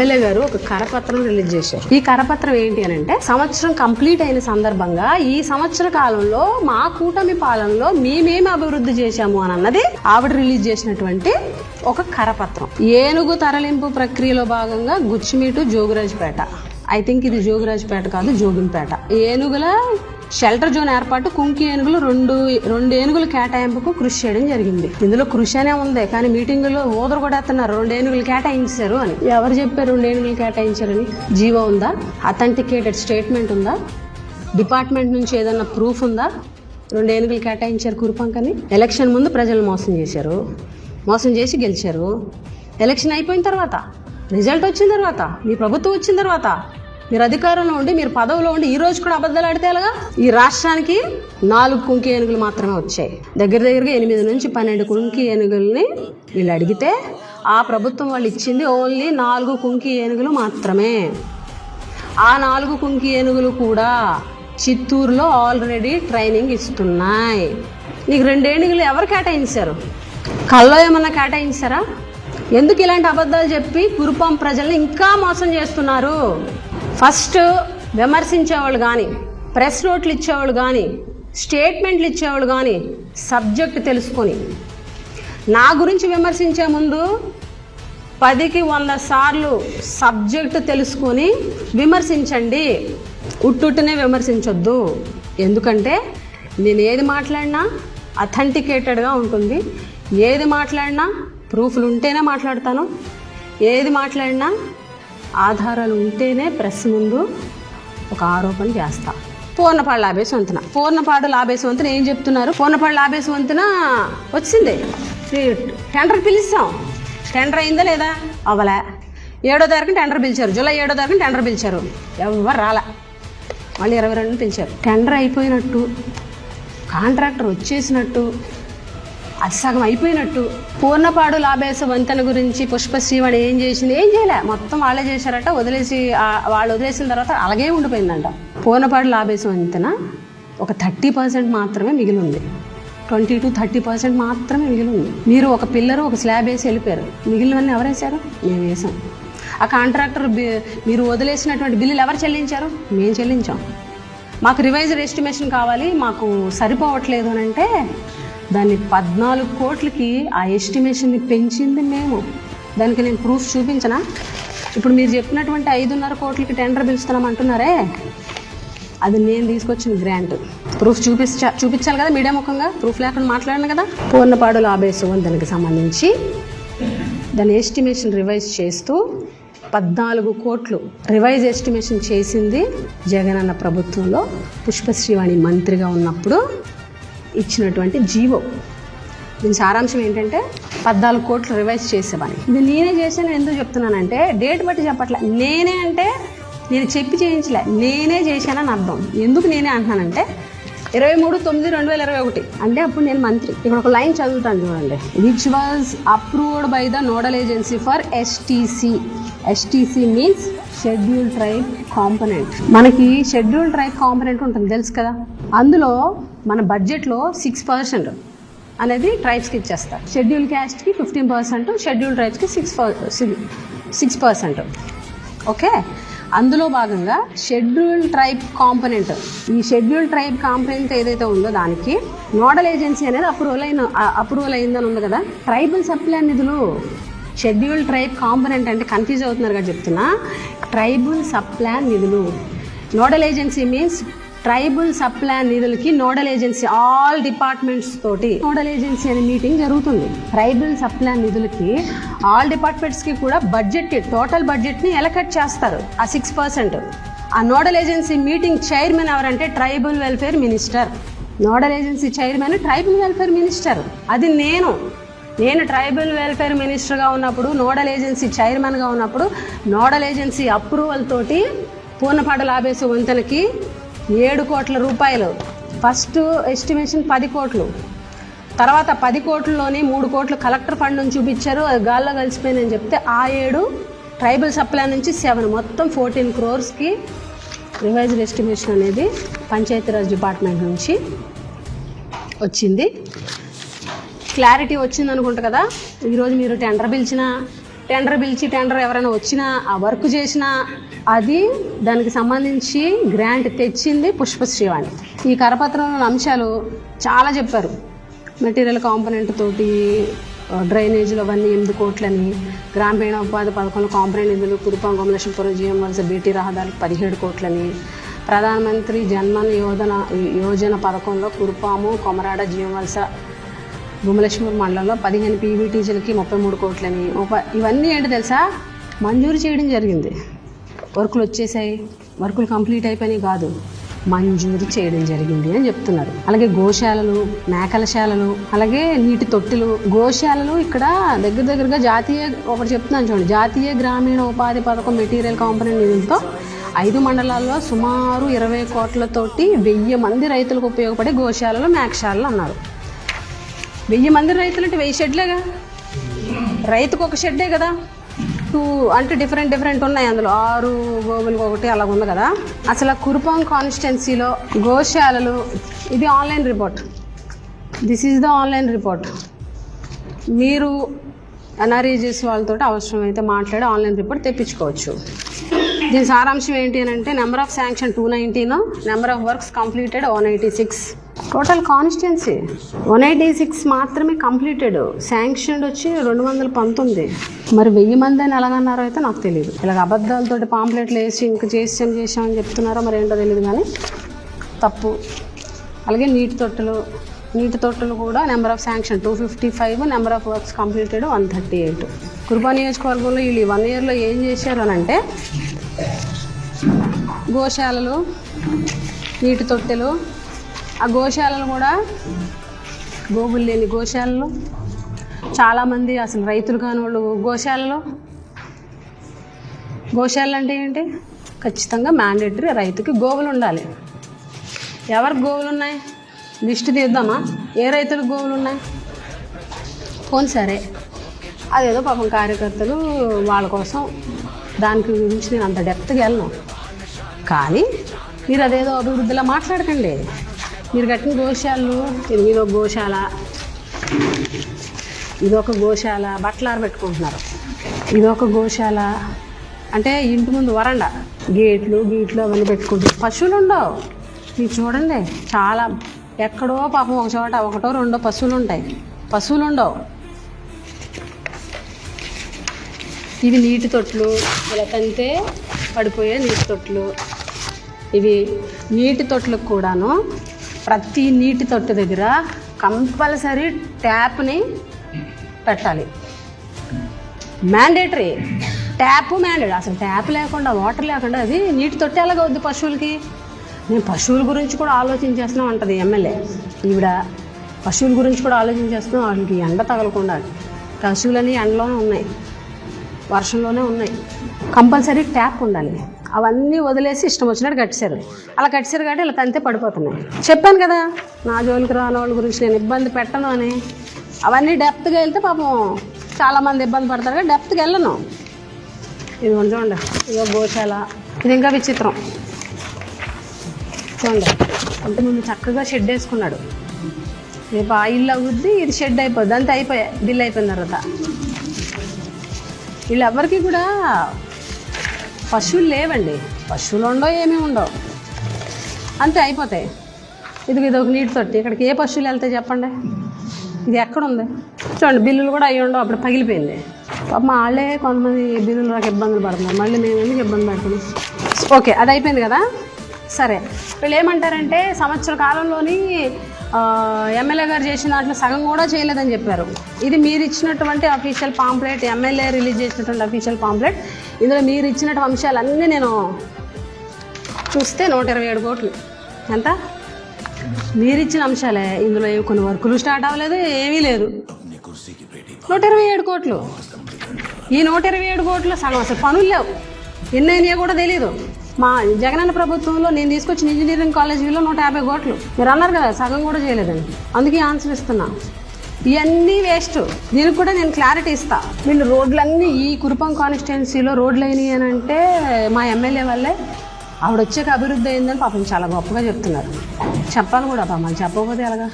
MLA గారు ఒక కరపత్రం release చేశారు. ఈ కరపత్రం ఏంటి అని అంటే సంవత్సరం కంప్లీట్ అయిన సందర్భంగా ఈ సంవత్సర కాలంలో మా కూటమి పాలనలో మేమేమి అభివృద్ధి చేశాము అని అన్నది ఆవిడ రిలీజ్ చేసినటువంటి ఒక కరపత్రం. ఏనుగు తరలింపు ప్రక్రియలో భాగంగా గుచ్చిమీటు జోగురాజుపేట. ఐ థింక్ ఇది జోగిరాజుపేట కాదు జోగింపేట ఏనుగుల షెల్టర్ జోన్ ఏర్పాటు కుంకి ఏనుగులు రెండు రెండు ఏనుగుల కేటాయింపుకు కృషి చేయడం జరిగింది. ఇందులో కృషి అనే ఉంది కానీ మీటింగులో ఓదరు కూడా ఎత్తున్నారు రెండు ఏనుగులు కేటాయించారు అని. ఎవరు చెప్పారు రెండు ఏనుగులు కేటాయించారని? జీవో ఉందా? అథెంటికేటెడ్ స్టేట్మెంట్ ఉందా? డిపార్ట్మెంట్ నుంచి ఏదన్నా ప్రూఫ్ ఉందా? రెండు ఏనుగులు కేటాయించారు కురుపంకని. ఎలక్షన్ ముందు ప్రజలు మోసం చేశారు. మోసం చేసి గెలిచారు. ఎలక్షన్ అయిపోయిన తర్వాత రిజల్ట్ వచ్చిన తర్వాత మీ ప్రభుత్వం వచ్చిన తర్వాత మీరు అధికారంలో ఉండి మీరు పదవిలో ఉండి ఈ రోజు కూడా అబద్ధాలు ఆడితే ఎలాగా? ఈ రాష్ట్రానికి నాలుగు కుంకి ఏనుగులు మాత్రమే వచ్చాయి. దగ్గర దగ్గరగా ఎనిమిది నుంచి పన్నెండు కుంకి ఏనుగుల్ని వీళ్ళు అడిగితే ఆ ప్రభుత్వం వాళ్ళు ఇచ్చింది ఓన్లీ నాలుగు కుంకి ఏనుగులు మాత్రమే. ఆ నాలుగు కుంకి ఏనుగులు కూడా చిత్తూరులో ఆల్రెడీ ట్రైనింగ్ ఇస్తున్నాయి. నీకు రెండు ఏనుగులు ఎవరు కేటాయించారు? కల్లో ఏమన్నా కేటాయించారా? ఎందుకు ఇలాంటి అబద్ధాలు చెప్పి కురుపాం ప్రజల్ని ఇంకా మోసం చేస్తున్నారు? ఫస్ట్ విమర్శించేవాళ్ళు కానీ ప్రెస్ నోట్లు ఇచ్చేవాళ్ళు కానీ స్టేట్మెంట్లు ఇచ్చేవాళ్ళు కానీ సబ్జెక్ట్ తెలుసుకొని. నా గురించి విమర్శించే ముందు పదికి వంద సార్లు సబ్జెక్ట్ తెలుసుకొని విమర్శించండి. ఉట్టుట్టునే విమర్శించొద్దు. ఎందుకంటే నేను ఏది మాట్లాడినా అథెంటికేటెడ్గా ఉంటుంది. ఏది మాట్లాడినా ప్రూఫ్లు ఉంటేనే మాట్లాడతాను. ఏది మాట్లాడినా ఆధారాలు ఉంటేనే ప్రెస్ ముందు ఒక ఆరోపణ చేస్తా. పూర్ణపాడు లాభేసి పూర్ణపాడు లాభేసి ఏం చెప్తున్నారు? పూర్ణపాడు లాభేసి వచ్చింది. టెండర్ పిలిస్తాం టెండర్ అయిందా లేదా? అవ్వలే. ఏడో తారీఖున టెండర్ పిలిచారు. జూలై ఏడో తారీఖున టెండర్ పిలిచారు. ఎవరు రాలే. మళ్ళీ ఇరవై రెండు పిలిచారు. టెండర్ అయిపోయినట్టు కాంట్రాక్టర్ వచ్చేసినట్టు అది సగం అయిపోయినట్టు. పూర్ణపాడు లాభేశ వంతెన గురించి పుష్పశ్రీవాణి ఏం చేసింది? ఏం చేయలే. మొత్తం వాళ్ళే చేశారట. వదిలేసి వాళ్ళు వదిలేసిన తర్వాత అలాగే ఉండిపోయిందంట. పూర్ణపాడు లాభేశ వంతెన ఒక థర్టీ పర్సెంట్ మాత్రమే మిగిలి ఉంది ట్వంటీ టు థర్టీ పర్సెంట్ మాత్రమే మిగిలి ఉంది మీరు ఒక పిల్లరు ఒక స్లాబ్ వేసి వెళ్ళిపోయారు. మిగిలినవన్నీ ఎవరు వేశారు మేము వేసాం ఆ కాంట్రాక్టర్ బి- మీరు వదిలేసినటువంటి బిల్లులు ఎవరు చెల్లించారు? మేము చెల్లించాం. మాకు రివైజర్ ఎస్టిమేషన్ కావాలి. మాకు సరిపోవట్లేదు అని అంటే దాన్ని పద్నాలుగు కోట్లకి ఆ ఎస్టిమేషన్ని పెంచింది మేము. దానికి నేను ప్రూఫ్ చూపించనా? ఇప్పుడు మీరు చెప్పినటువంటి ఐదున్నర కోట్లకి టెండర్ పిలుస్తున్నాం అంటున్నారే? అది నేను తీసుకొచ్చిన గ్రాంట్. ప్రూఫ్ చూపించా చూపించాలి కదా మీడియా ముఖంగా? ప్రూఫ్ లేకుండా మాట్లాడాను కదా? పూర్ణపాడు లాభేసు దానికి సంబంధించి దాని ఎస్టిమేషన్ రివైజ్ చేస్తూ పద్నాలుగు కోట్లు రివైజ్ ఎస్టిమేషన్ చేసింది జగనన్న ప్రభుత్వంలో పుష్పశ్రీవాణి మంత్రిగా ఉన్నప్పుడు ఇచ్చినటువంటి జీవో. దీని సారాంశం ఏంటంటే పద్నాలుగు కోట్లు రివైజ్ చేసేవాని ఇది నేనే చేశాను ఎందుకు చెప్తున్నానంటే డేట్ బట్టి చెప్పట్లే. నేనే అంటే నేను చెప్పి చేయించలే. నేనే చేశానని అర్థం. ఎందుకు నేనే అంటున్నానంటే ఇరవై మూడు తొమ్మిది రెండు వేల ఇరవై ఒకటి. అంటే అప్పుడు నేను మంత్రి. ఇక్కడ ఒక లైన్ చదువుతాను చూడండి. Which was approved by the nodal agency for STC STC means schedule tribe component మనకి షెడ్యూల్ ట్రైబ్ కాంపనెంట్ ఉంటుంది. తెలుసు కదా? అందులో మన బడ్జెట్లో సిక్స్ పర్సెంట్ అనేది ట్రైబ్స్కి ఇచ్చేస్తారు. షెడ్యూల్ క్యాస్ట్కి ఫిఫ్టీన్ పర్సెంట్ షెడ్యూల్ ట్రైబ్స్కి సిక్స్ సిక్స్ పర్సెంట్. ఓకే? అందులో భాగంగా షెడ్యూల్ ట్రైబ్ కాంపనెంట్. ఈ షెడ్యూల్ ట్రైబ్ కాంపనెంట్ ఏదైతే ఉందో దానికి నోడల్ ఏజెన్సీ అనేది అప్రూవల్ అయిన అప్రూవల్ అయిందని ఉంది కదా. ట్రైబల్ సప్లై నిధులు షెడ్యూల్ ట్రైబ్ కాంపనెంట్ అంటే కన్ఫ్యూజ్ అవుతున్నారు కదా చెప్తున్నా. ట్రైబల్ సప్లాన్ నిధులు. Nodal agency means tribal sub plan నిధులకి nodal agency all departments తోటి నోడల్ ఏజెన్సీ అనే మీటింగ్ జరుగుతుంది. ట్రైబల్ సప్లాన్ నిధులకి ఆల్ డిపార్ట్మెంట్స్కి కూడా బడ్జెట్ టోటల్ బడ్జెట్ని ఎలకట్ చేస్తారు. ఆ సిక్స్ పర్సెంట్. ఆ నోడల్ ఏజెన్సీ మీటింగ్ చైర్మన్ ఎవరంటే tribal welfare minister. Nodal agency chairman tribal welfare minister. అది నేను. నేను ట్రైబల్ వెల్ఫేర్ మినిస్టర్గా ఉన్నప్పుడు నోడల్ ఏజెన్సీ చైర్మన్గా ఉన్నప్పుడు నోడల్ ఏజెన్సీ అప్రూవల్ తోటి పూర్ణపాట లాభేసే వంతెనకి ఏడు కోట్ల రూపాయలు. ఫస్ట్ ఎస్టిమేషన్ పది కోట్లు. తర్వాత పది కోట్లలోనే మూడు కోట్లు కలెక్టర్ ఫండ్ నుంచి చూపించారు. అది గాల్లో కలిసిపోయిందని చెప్తే ఆ ఏడు ట్రైబల్ సప్లై నుంచి సెవెన్. మొత్తం ఫోర్టీన్ క్రోర్స్కి రివైజ్డ్ ఎస్టిమేషన్ అనేది పంచాయతీరాజ్ డిపార్ట్మెంట్ నుంచి వచ్చింది. క్లారిటీ వచ్చింది అనుకుంటా కదా. ఈరోజు మీరు టెండర్ పిలిచినా టెండర్ పిలిచి టెండర్ ఎవరైనా వచ్చినా ఆ వర్క్ చేసినా అది దానికి సంబంధించి గ్రాంట్ తెచ్చింది పుష్పశ్రీవాణి ఈ కరపత్రంలోని అంశాలు చాలా చెప్పారు. మెటీరియల్ కాంపోనెంట్ తోటి డ్రైనేజీలు అవన్నీ ఎనిమిది కోట్లని గ్రామీణ ఉపాధి పథకంలో కాంపోనెంట్ నిధులు కురుపాం గమలక్ష్మపురం జీఎం వలస బీటీ రహదారులు పదిహేడు కోట్లని ప్రధానమంత్రి జన్మన్ యోజన యోజన పథకంలో కురుపాము కొమరాడ జీఎం వలస భూమలక్ష్మీపురం మండలంలో పదిహేను పీవీటీజీలకి ముప్పై మూడు కోట్లని. ఇవన్నీ ఏంటి తెలుసా? మంజూరు చేయడం జరిగింది. వర్కులు వచ్చేసాయి. వర్కులు కంప్లీట్ అయిపోయినాయి కాదు. మంజూరు చేయడం జరిగింది అని చెప్తున్నారు. అలాగే గోశాలలు మేకలశాలలు అలాగే నీటి తొట్టెలు గోశాలలు ఇక్కడ దగ్గర దగ్గరగా జాతీయ ఒకటి చెప్తున్నాను చూడండి. జాతీయ గ్రామీణ ఉపాధి పథకం మెటీరియల్ కాంపనెంట్ నిధులతో ఐదు మండలాల్లో సుమారు ఇరవై కోట్లతోటి వెయ్యి మంది రైతులకు ఉపయోగపడే గోశాలలు మేకశాలలు అన్నారు. వెయ్యి మంది రైతులు అంటే వెయ్యి షెడ్లేగా? రైతుకు ఒక షెడ్డే కదా. టూ అంటే డిఫరెంట్ డిఫరెంట్ ఉన్నాయి అందులో. ఆరు గోవులకు ఒకటి అలా ఉంది కదా. అసలు కురుపాం కాన్స్టిట్యున్సీలో గోశాలలు ఇది online report this is the online report మీరు ఎన్ఆర్ఈజీఎస్ వాళ్ళతో అవసరమైతే మాట్లాడి ఆన్లైన్ రిపోర్ట్ తెప్పించుకోవచ్చు. దీని సారాంశం ఏంటి అని అంటే number of sanction two ninety number of works completed one eighty six total constituency one eighty six మాత్రమే కంప్లీటెడ్ శాంక్షన్ వచ్చి రెండు వందల పంతొమ్మిది. మరి వెయ్యి మంది అని ఎలాగన్నారో అయితే నాకు తెలియదు ఇలాగ అబద్ధాలతోటి పాంప్లెట్లు వేసి ఇంక చేసాం చేసామని చెప్తున్నారో మరి ఏంటో తెలియదు కానీ తప్పు. అలాగే నీటి తొట్టెలు నీటి తొట్టెలు కూడా number of sanction two fifty five number of works completed one thirty eight Kurba నియోజకవర్గంలో వీళ్ళు వన్ ఇయర్లో ఏం చేశారు అని అంటే గోశాలలు నీటి తొట్టెలు ఆ గోశాలలు కూడా గోవులు లేని గోశాలలు. చాలామంది అసలు రైతులు కాని వాళ్ళు గోశాలలో. గోశాలలు అంటే ఏంటి? ఖచ్చితంగా మ్యాండేటరీ రైతుకి గోవులు ఉండాలి. ఎవరికి గోవులు ఉన్నాయి? లిస్ట్ తీద్దామా? ఏ రైతులకు గోవులు ఉన్నాయి? పోనీ సరే. అదేదో పాపం కార్యకర్తలు వాళ్ళ కోసం దానికి గురించి నేను అంత డెప్త్గా వెళ్ళను. కానీ మీరు అదేదో అభివృద్ధిలో మాట్లాడకండి. మీరు కట్టిన గోశాలలు ఇది గోశాల ఇదొక గోశాల బట్టలు ఆరబెట్టుకుంటున్నారు ఇదొక గోశాల అంటే ఇంటి ముందు వరండా. గేట్లు గీట్లు అవన్నీ పెట్టుకుంటారు పశువులు ఉండవు. మీరు చూడండి చాలా ఎక్కడో పాపం ఒక చోట ఒకటో రెండో పశువులు ఉంటాయి. పశువులు ఉండవు. ఇవి నీటి తొట్లు ఇలా తంతే పడిపోయే నీటి తొట్లు. ఇవి నీటి తొట్లకు కూడాను ప్రతి నీటి తొట్టు దగ్గర కంపల్సరీ ట్యాప్ని పెట్టాలి. మ్యాండేటరీ ట్యాప్ మ్యాండేట్ అసలు ట్యాప్ లేకుండా వాటర్ లేకుండా అది నీటి తొట్టి ఎలాగ వద్దు పశువులకి? నేను పశువుల గురించి కూడా ఆలోచించేస్తున్నాం అంటది ఎమ్మెల్యే. ఈవిడ పశువుల గురించి కూడా ఆలోచించేస్తున్నాం వాళ్ళకి ఎండ తగలకుండా. పశువులని ఎండలోనే ఉన్నాయి. వర్షంలోనే ఉన్నాయి. కంపల్సరీ ట్యాప్ ఉండాలి. అవన్నీ వదిలేసి ఇష్టం వచ్చినట్టు కట్టేశారు. అలా కట్టేశారు కాబట్టి ఇలా తంతే పడిపోతున్నాయి. చెప్పాను కదా నా జోలికి రాని వాళ్ళ గురించి నేను ఇబ్బంది పెట్టను అని. అవన్నీ డెప్త్గా వెళ్తే పాపం చాలామంది ఇబ్బంది పడతారు కానీ డెప్త్కి వెళ్ళను. ఇది చూడండి ఇదో గోశాల. ఇది ఇంకా విచిత్రం. చూడండి అంటే ముందు చక్కగా షెడ్ వేసుకున్నాడు. రేపు ఆ ఇల్లు అవుద్ది ఇది షెడ్ అయిపోద్ది అంతే అయిపోయా బిల్ అయిపోయిన తర్వాత. వీళ్ళెవ్వరికి కూడా పశువులు లేవండి. పశువులు ఉండవు ఏమీ ఉండవు. అంతే అయిపోతాయి. ఇది ఇది ఒక నీటి తొట్టి. ఇక్కడికి ఏ పశువులు వెళ్తాయి చెప్పండి? ఇది ఎక్కడుంది? చూడండి బిల్లులు కూడా అయ్యి ఉండవు అప్పుడు పగిలిపోయింది. పాప మా వాళ్ళే కొంతమంది బిల్లులు రాక ఇబ్బందులు పడుతున్నారు. మళ్ళీ మేము ఎందుకు ఇబ్బంది పడుతున్నాం? ఓకే అది అయిపోయింది కదా? సరే. వీళ్ళు ఏమంటారంటే సంవత్సర కాలంలోని ఎమ్మెల్యే గారు చేసిన దాంట్లో సగం కూడా చేయలేదని చెప్పారు. ఇది మీరు ఇచ్చినటువంటి అఫీషియల్ పాంప్లెట్ ఎమ్మెల్యే రిలీజ్ చేసినటువంటి అఫీషియల్ పాంప్లెట్ ఇందులో మీరు ఇచ్చినటువంటి అంశాలన్నీ నేను చూస్తే నూట ఇరవై ఏడు కోట్లు. ఎంత? మీరు ఇచ్చిన అంశాలే. ఇందులో కొన్ని వర్కులు స్టార్ట్ అవ్వలేదు ఏమీ లేదు. నూట ఇరవై ఏడు కోట్లు. ఈ నూట ఇరవై ఏడు కోట్లు సగం అసలు పనులు లేవు. ఎన్నైనా కూడా తెలియదు మా జగనన్న ప్రభుత్వంలో నేను తీసుకొచ్చిన ఇంజనీరింగ్ కాలేజీలో నూట యాభై కోట్లు. మీరు అన్నారు కదా సగం కూడా చేయలేదని. అందుకే ఆన్సర్ ఇస్తున్నా. ఇవన్నీ వేస్ట్. దీనికి కూడా నేను క్లారిటీ ఇస్తా. వీళ్ళు రోడ్లన్నీ ఈ కురుపం కాన్స్టిట్యున్సీలో రోడ్లు అయినాయి అని అంటే మా ఎమ్మెల్యే వల్లే ఆవిడ వచ్చాక అభివృద్ధి అయిందని పాపం చాలా గొప్పగా చెప్తున్నారు. చెప్పాలి కూడా పాపం చెప్పకపోతే ఎలాగా?